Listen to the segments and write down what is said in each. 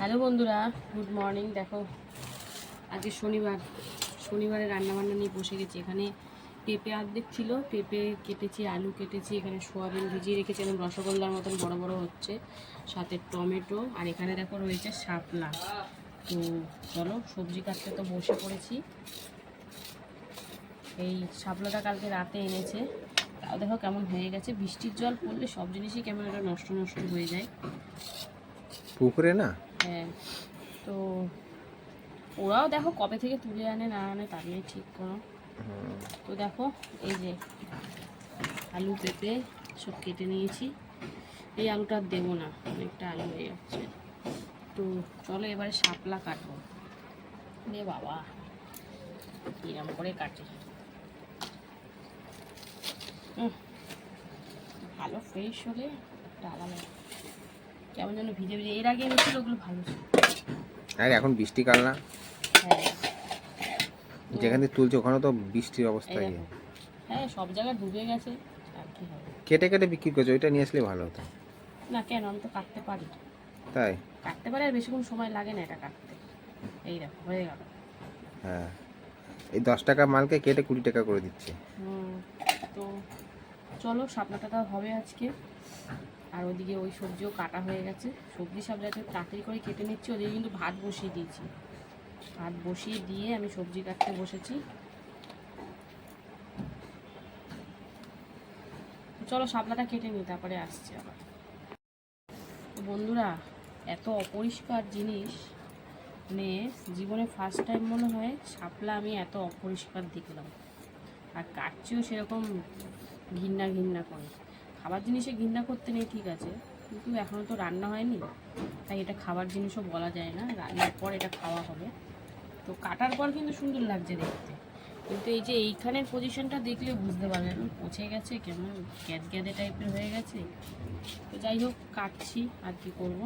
Hello বন্ধুরা, good morning. দেখো, আজকে শনিবার। শনিবারে রান্নাবান্না নিয়ে বসে গেছি। এখানে পেঁপে অর্ধেক ছিল, পেঁপে কেটেছি, আলু কেটেছি, এখানে সোয়াবিন ভিজিয়ে রেখেছি। এবং রসগোল্লার মতন বড় বড় হচ্ছে। সাথে টমেটো, আর এখানে দেখো রয়েছে শাপলা। তো চলো, সবজি কাটতে তো বসে পড়েছি। এই শাপলাটা কালকে রাতে এনেছে। তাও দেখো কেমন হয়ে গেছে। বৃষ্টির জল পড়লে সব জিনিসই কেমন একটা নষ্ট নষ্ট হয়ে যায়। পুকুরে না? হ্যাঁ। তো ওরাও দেখো কবে থেকে তুলে আনে, না আনে তার নিয়ে ঠিক করো। তো দেখো, এই যে আলু পেঁপে সব কেটে নিয়েছি। এই আলুটা আর দেবো না, অনেকটা আলু হয়ে যাচ্ছে। তো চলো এবারে শাপলা কাটবো। রে বাবা, কিরম করে কাটি। ভালো ফ্রেশ হলে একটা আলাদা কেমন যেন ভিজে ভিজে। এর আগে এনেছিল ওগুলো ভালো ছিল। আর এখন বৃষ্টিকাল না? হ্যাঁ। যেখান থেকে তুলছে ওখানে তো বৃষ্টির অবস্থা ইয়ে। হ্যাঁ সব জায়গায় ডুবে গেছে আর কি হবে? কেটে কেটে বিক্রি করছে ওইটা নিয়ে আসলে ভালো হতো। না কেন? আমি তো কাটতে পারি। তাই? কাটতে পারি আর বেশিক্ষণ সময় লাগে না এটা কাটতে। এই দেখো হয়ে গেল। হ্যাঁ। এই দশ টাকা মালকে কেটে কুড়ি টাকা করে দিচ্ছে। তো চলো তো হবে আজকে। আর ওদিকে ওই সবজিও কাটা হয়ে গেছে। সবজি সব যাতে তাড়াতাড়ি করে কেটে নিচ্ছি, ওদিকে কিন্তু ভাত বসিয়ে দিয়েছি। ভাত বসিয়ে দিয়ে আমি সবজি কাটতে বসেছি। চলো শাপলাটা কেটে নিই, তারপরে আসছি আবার। বন্ধুরা, এত অপরিষ্কার জিনিস মানে জীবনে ফার্স্ট টাইম মনে হয় শাপলা আমি এত অপরিষ্কার দেখলাম। আর কাটছিও সেরকম ঘিন্না ঘিন্না করে। খাবার জিনিসে ঘিন্না করতে নেই, ঠিক আছে। কিন্তু এখনও তো রান্না হয়নি, তাই এটা খাবার জিনিসও বলা যায় না। রান্নার পর এটা খাওয়া হবে। তো কাটার পর কিন্তু সুন্দর লাগছে দেখতে। কিন্তু এই যে এইখানের পজিশনটা দেখলে বুঝতে পারবেন পচে গেছে, কেমন গ্যাদ গ্যাদে টাইপের হয়ে গেছে। তো যাই হোক, কাটছি, আর কি করব।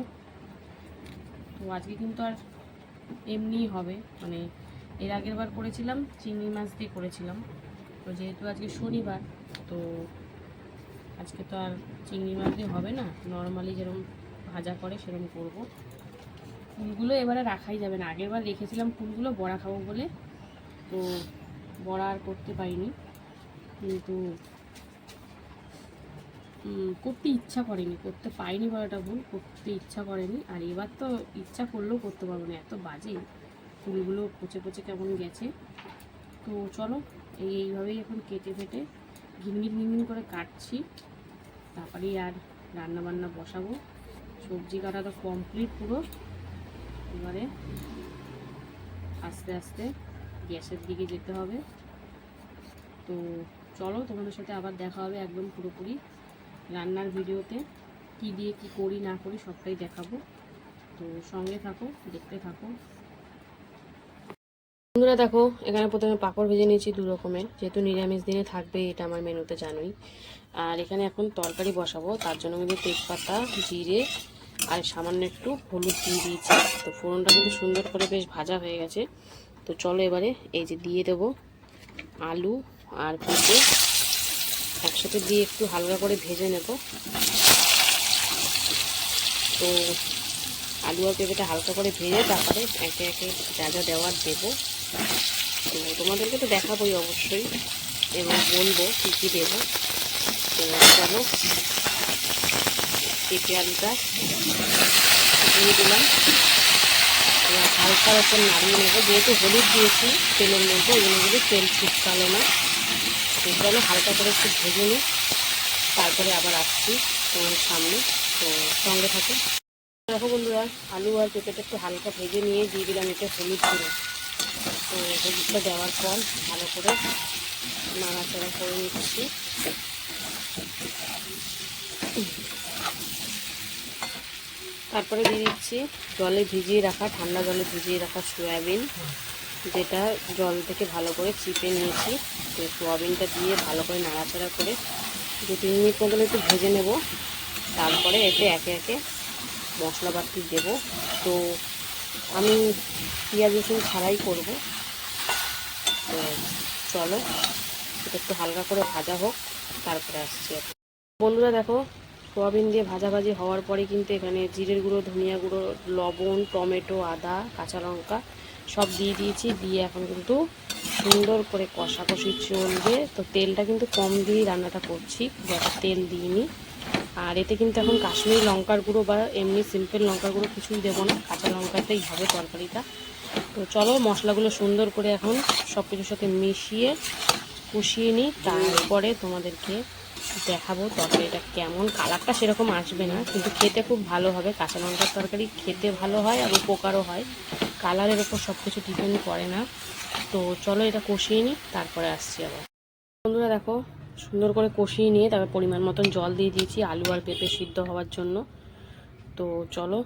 তো আজকে কিন্তু আর এমনিই হবে। মানে এর আগের বার করেছিলাম, চিংড়ি মাছ দিয়ে করেছিলাম। তো যেহেতু আজকে শনিবার, তো আজকে তো আর চিংড়ি মাছ দিয়ে হবে না। নর্মালি যেরকম ভাজা করে, সেরকম করব। ফুলগুলো এবারে রাখাই যাবে না। আগের বার রেখেছিলাম ফুলগুলো, বড়া খাব বলে। তো বড়া আর করতে পারিনি। কিন্তু করতে ইচ্ছা করেনি। করতে পাইনি বলাটা ভুল, করতে ইচ্ছা করেনি। আর এবার তো ইচ্ছা করলেও করতে পারব না। এত বাজে। ফুলগুলো পচে পচে কেমন গেছে। তো চলো, এই এইভাবেই এখন কেটে ফেটে ঘিনঘিন ঘিনঘিন করে কাটছি। তারপরে আর রান্না বান্না বসাবো। সবজি কাটা তো কমপ্লিট পুরো। এবারে আস্তে আস্তে গ্যাসের দিকে যেতে হবে। তো চলো, তোমাদের সাথে আবার দেখা হবে একদম পুরোপুরি রান্নার ভিডিওতে। কি দিয়ে কি করি না করি সবটাই দেখাবো। তো সঙ্গে থাকো, দেখতে থাকো। বন্ধুরা দেখো, এখানে প্রথমে পাঁপড় ভেজে নিয়েছি দু রকমের। যেহেতু নিরামিষ দিনে থাকবে, এটা আমার মেনুতে জানোই। আর এখানে এখন তরকারি বসাবো, তার জন্য কিন্তু তেজপাতা, জিরে, আর সামান্য একটু হলুদ দিয়ে দিয়েছি। তো ফোড়নটা কিন্তু সুন্দর করে বেশ ভাজা হয়ে গেছে। তো চলো এবারে এই যে দিয়ে দেবো আলু আর পেঁপে। একসাথে দিয়ে একটু হালকা করে ভেজে নেব। তো আলু আর পেঁপেটা হালকা করে ভেজে তারপরে একে একে যা যা দেওয়ার দেবো। তো তোমাদেরকে তো দেখাবোই অবশ্যই এবং বলব কী কী দেবো। তো চলো পেঁপে আলুটা দিয়ে দিলাম। এবার হালকার ওপর নাড়িয়ে নেব। যেহেতু হলুদ দিয়েছি, তেলের মধ্যে ওই জন্য তেল ছিটকালো না, তো চলো হালকা করে একটু ভেজে নিই। তারপরে আবার আসছি তোমার সামনে। তো সঙ্গে থাকো। দেখো বন্ধুরা, আলু আর পেঁপেটা একটু হালকা ভেজে নিয়ে দিয়ে দিলাম এটা হলুদ গুঁড়ো। তো হলুদটা দেওয়ার পর ভালো করে নাড়াচাড়া করে নিচ্ছি। তারপরে দিয়ে দিচ্ছি জলে ভিজিয়ে রাখা, ঠান্ডা জলে ভিজিয়ে রাখা সয়াবিন, যেটা জল থেকে ভালো করে চিপে নিয়েছি। তো সোয়াবিনটা দিয়ে ভালো করে নাড়াচাড়া করে দু তিন মিনিট মতন একটু ভেজে নেব। তারপরে এতে একে একে মশলাপাতি দেব। তো আমি পেঁয়াজ রসুন ছাড়াই করব। তো চলো, এটা একটু হালকা করে ভাজা হোক, তারপরে আসছি বন্ধুরা দেখো, সোয়াবিন দিয়ে ভাজাভাজি হওয়ার পরে কিন্তু এখানে জিরের গুঁড়ো, ধনিয়া গুঁড়ো, লবণ, টমেটো, আদা, কাঁচা লঙ্কা সব দিয়ে দিয়েছি। দিয়ে এখন কিন্তু সুন্দর করে কষাকষি চলবে। তো তেলটা কিন্তু কম দিয়েই রান্নাটা করছি একটা তেল দিইনি। আর এতে কিন্তু এখন কাশ্মীরি লঙ্কার গুঁড়ো বা এমনি সিম্পল লঙ্কার গুঁড়ো কিছুই দেবো না। কাঁচা লঙ্কাতেই হবে তরকারিটা। তো চলো মশলাগুলো সুন্দর করে এখন সব কিছুর সাথে মিশিয়ে কষিয়ে নিই। তারপরে তোমাদেরকে দেখাবো তরকারিটা কেমন। কালারটা সেরকম আসবে না, কিন্তু খেতে খুব ভালো হবে। কাঁচা লঙ্কার তরকারি খেতে ভালো হয় আর উপকারও হয়। কালারের ওপর সব কিছু ডিপেন্ড করে না। তো চলো এটা কষিয়ে নিই, তারপরে আসছি আবার। বন্ধুরা দেখো, সুন্দর করে কষিয়ে নিয়ে তারপর পরিমাণ মতন জল দিয়ে দিয়েছি, আলু আর পেঁপে সিদ্ধ হওয়ার জন্য। তো চলো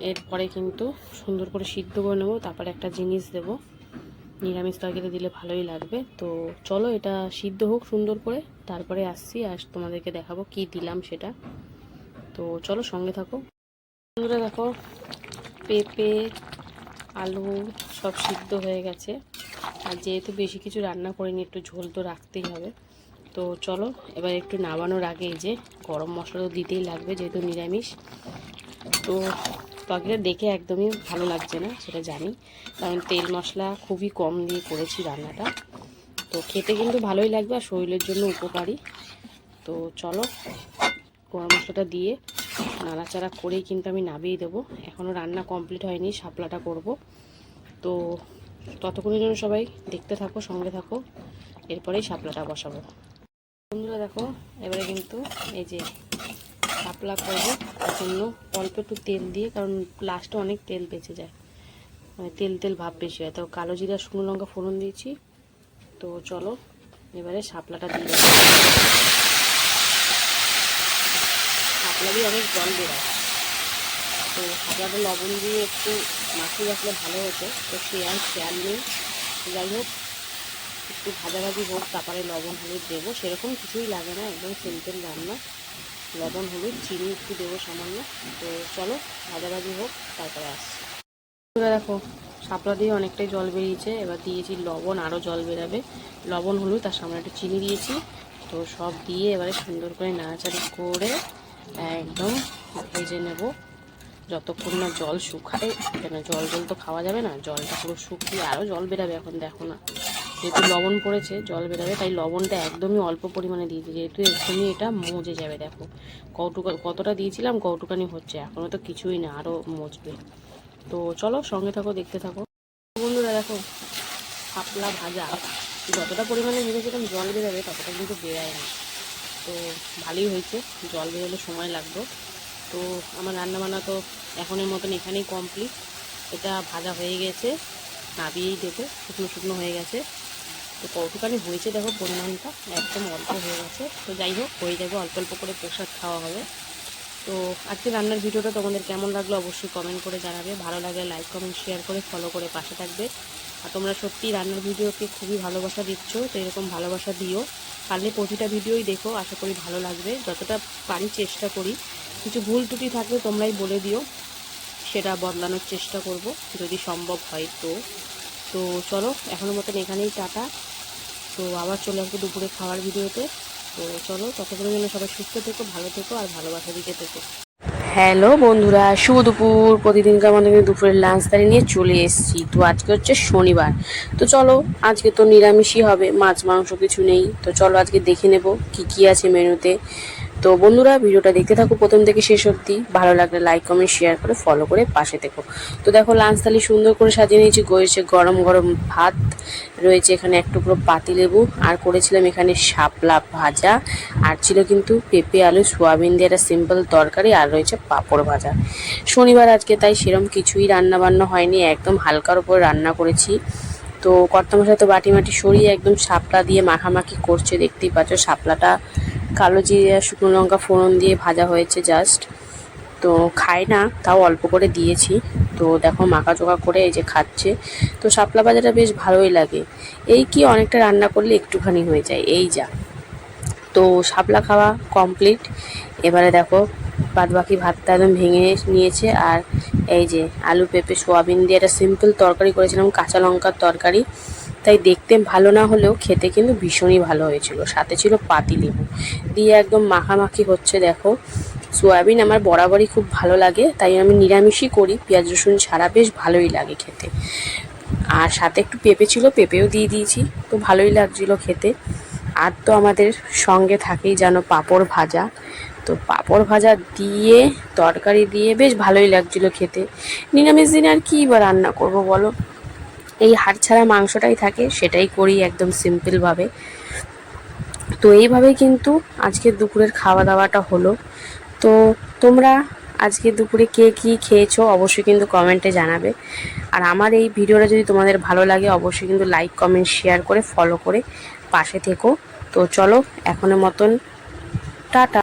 এরপরে কিন্তু সুন্দর করে সিদ্ধ করে নেব, তারপরে একটা জিনিস দেব। নিরামিষ তরকারিতে দিলে ভালোই লাগবে। তো চলো এটা সিদ্ধ হোক সুন্দর করে, তারপরে আসছি আর তোমাদেরকে দেখাবো কি দিলাম সেটা। তো চলো সঙ্গে থাকো। বন্ধুরা দেখো, পেঁপে, আলু সব সিদ্ধ হয়ে গেছে। আর যেহেতু বেশি কিছু রান্না করিনি, একটু ঝোল তো রাখতেই হবে। তো চলো, এবার একটু নামানোর আগে যে গরম মশলা তো দিতেই লাগবে, যেহেতু নিরামিষ। তো তরকারিটা দেখে একদমই ভালো লাগছে না, সেটা জানি। কারণ তেল মশলা খুবই কম দিয়ে করেছি রান্নাটা। তো খেতে কিন্তু ভালোই লাগবে আর শরীরের জন্য উপকারী। তো চলো, গরম মশলাটা দিয়ে নাড়াচাড়া করেই কিন্তু আমি নামিয়ে দেবো। এখনও রান্না কমপ্লিট হয়নি, শাপলাটা করব। তো ততক্ষণের জন্য সবাই দেখতে থাকো, সঙ্গে থাকো। এরপরেই শাপলাটা বসাবো। বন্ধুরা দেখো, এবারে কিন্তু এই যে শাপলা করব। তার জন্য অল্প একটু তেল দিয়ে, কারণ লাস্টে অনেক তেল বেঁচে যায়। মানে তেল তেল ভাব বেশি হয়। তো কালো জিরা, শুকনো লঙ্কা ফোড়ন দিয়েছি। তো চলো, এবারে শাপলাটা দিয়ে দেবো। শাপলা দিয়ে অনেক জল বেরোয় তো শাপলাটা লবণ দিয়ে একটু মাখিয়ে রাখলে ভালো হতো। তো সে আর খেয়াল নেই। যাই হোক, একটু ভাজাভাজি হোক, তারপরে লবণ, হলুদ দেবো। সেরকম কিছুই লাগে না, একদম সিম্পল রান্না। লবণ, হলুদ, চিনি একটু দেবো সামান্য। তো চলো, ভাজাভাজি হোক, তারপরে আসছি। দেখো, শাপলা দিয়ে অনেকটাই জল বেরিয়েছে। এবার দিয়েছি লবণ আরও জল বেরাবে। লবণ, হলুদ তার সামনে একটু চিনি দিয়েছি। তো সব দিয়ে এবারে সুন্দর করে নাড়াচাড়ি করে একদম ভেজে নেব। যতক্ষণ না জল শুকায়, কেন জল জল তো খাওয়া যাবে না, জলটা পুরো শুকিয়ে আরও জল বেরাবে এখন, দেখো না। যেহেতু লবণ পড়েছে, জল বেরোবে, তাই লবণটা একদমই অল্প পরিমাণে দিয়েছি। যেহেতু একদমই এটা মজে যাবে, দেখো। কৌটুকা কতটা দিয়েছিলাম কৌটুকানি হচ্ছে এখনও তো কিছুই না আরও মজবে। তো চলো সঙ্গে থাকো, দেখতে থাকো। বন্ধুরা, দেখো শাপলা ভাজা। যতটা পরিমাণে ভেবেছিলাম জল বেরোবে, ততটা কিন্তু বেরোয় না। তো ভালোই হয়েছে, জল বেরোলে সময় লাগবে। তো আমার রান্নাবান্না তো এখনের মতন এখানেই কমপ্লিট এটা ভাজা হয়ে গেছে, নাবিয়েই দেবো, শুকনো শুকনো হয়ে গেছে। তো কতখানি হয়েছে দেখো পরিমাণটা, একদম অল্প হয়ে গেছে। তো যাই হোক, হয়ে যাবে, অল্প অল্প করে প্রসাদ খাওয়া হবে। তো আজকে রান্নার ভিডিওটা তোমাদের কেমন লাগল অবশ্যই কমেন্ট করে জানাবে। ভালো লাগলে লাইক কমেন্ট শেয়ার করে ফলো করে পাশে থাকবে। আর তোমরা সত্যি রান্নার ভিডিওকে খুবই ভালোবাসা দিচ্ছ, তো এরকম ভালোবাসা দিও। পারলে প্রতিটা ভিডিওই দেখো, আশা করি ভালো লাগবে। যতটা পারি চেষ্টা করি। কিছু ভুল ত্রুটি থাকলে তোমরাই বলে দিও, সেটা বদলানোর চেষ্টা করব, যদি সম্ভব হয় তো। তো চলো এখনের মতন এখানেই টাটা। তো আবার চলে আসব দুপুরে খাওয়ার ভিডিওতে। তো চলো, ততক্ষণের জন্য সবাই সুস্থ থেকো, ভালো থেকো, আর ভালোবাসা দিতে থেকো। হ্যালো বন্ধুরা, শুভ দুপুর। প্রতিদিনকার মধ্যে কিন্তু দুপুরের লাঞ্চ তারি নিয়ে চলে এসেছি। তো আজকে হচ্ছে শনিবার। তো চলো, আজকে তো নিরামিষই হবে, মাছ, মাংস কিছু নেই। তো চলো আজকে দেখে নেব কি কি আছে মেনুতে। তো বন্ধুরা, ভিডিওটা দেখতে থাকো। প্রথম থেকে শেষ অবধি। ভালো লাগলে লাইক কমেন্ট শেয়ার করে ফলো করে পাশে থেকো। তো দেখো, লাঞ্চ থালি সুন্দর করে সাজিয়ে নিয়েছি। রয়েছে গরম গরম ভাত, রয়েছে এখানে এক টুকরো পাতিলেবু আর করেছিলাম এখানে শাপলা ভাজা, আর ছিল কিন্তু পেঁপে, আলু, সোয়াবিন দিয়ে একটা সিম্পল তরকারি, আর রয়েছে পাঁপড় ভাজা। শনিবার আজকে, তাই সেরম কিছুই রান্না বান্না হয়নি। একদম হালকার উপর রান্না করেছি। তো কর্তামশাই তো বাটি মাটি সরিয়ে একদম শাপলা দিয়ে মাখামাখি করছে, দেখতেই পাচ্ছ। শাপলাটা কালো জিরে আর শুকনো লঙ্কা ফোড়ন দিয়ে ভাজা হয়েছে জাস্ট তো খায় না, তাও অল্প করে দিয়েছি। তো দেখো মাখা চোখা করে এই যে খাচ্ছে। তো শাপলা ভাজাটা বেশ ভালোই লাগে। এই কি অনেকটা রান্না করলে একটুখানি হয়ে যায়, এই যা। তো শাপলা খাওয়া কমপ্লিট এবারে দেখো বাদ বাকি ভাতটা একদম ভেঙে নিয়েছে। আর এই যে আলু, পেঁপে, সোয়াবিন দিয়ে একটা সিম্পল তরকারি করেছিলাম, কাঁচা লঙ্কার তরকারি। তাই দেখতে ভালো না হলেও খেতে কিন্তু ভীষণই ভালো হয়েছিল। সাথে ছিল পাতিলেবু দিয়ে একদম মাখামাখি হচ্ছে, দেখো। সোয়াবিন আমার বরাবরই খুব ভালো লাগে, তাই আমি নিরামিষই করি। পেঁয়াজ, রসুন ছাড়া বেশ ভালোই লাগে খেতে। আর সাথে একটু পেঁপে ছিল, পেঁপেও দিয়ে দিয়েছি। তো ভালোই লাগছিল খেতে। আর তো আমাদের সঙ্গে থাকেই যেন পাঁপড় ভাজা। তো পাঁপড় ভাজা দিয়ে, তরকারি দিয়ে বেশ ভালোই লাগছিল খেতে। নিরামিষ দিনে আর কী বা রান্না করব বলো? এই হাড় ছাড়া মাংসটাই থাকে, সেটাই করি একদম সিম্পলভাবে তো এইভাবেই কিন্তু আজকে দুপুরের খাওয়া দাওয়াটা হলো। তো তোমরা আজকে দুপুরে কে কী খেয়েছো অবশ্যই কিন্তু কমেন্টে জানাবে। আর আমার এই ভিডিওটা যদি তোমাদের ভালো লাগে, অবশ্যই কিন্তু লাইক কমেন্ট শেয়ার করে ফলো করে পাশে থেকো। তো চলো, এখনের মতন, টাটা।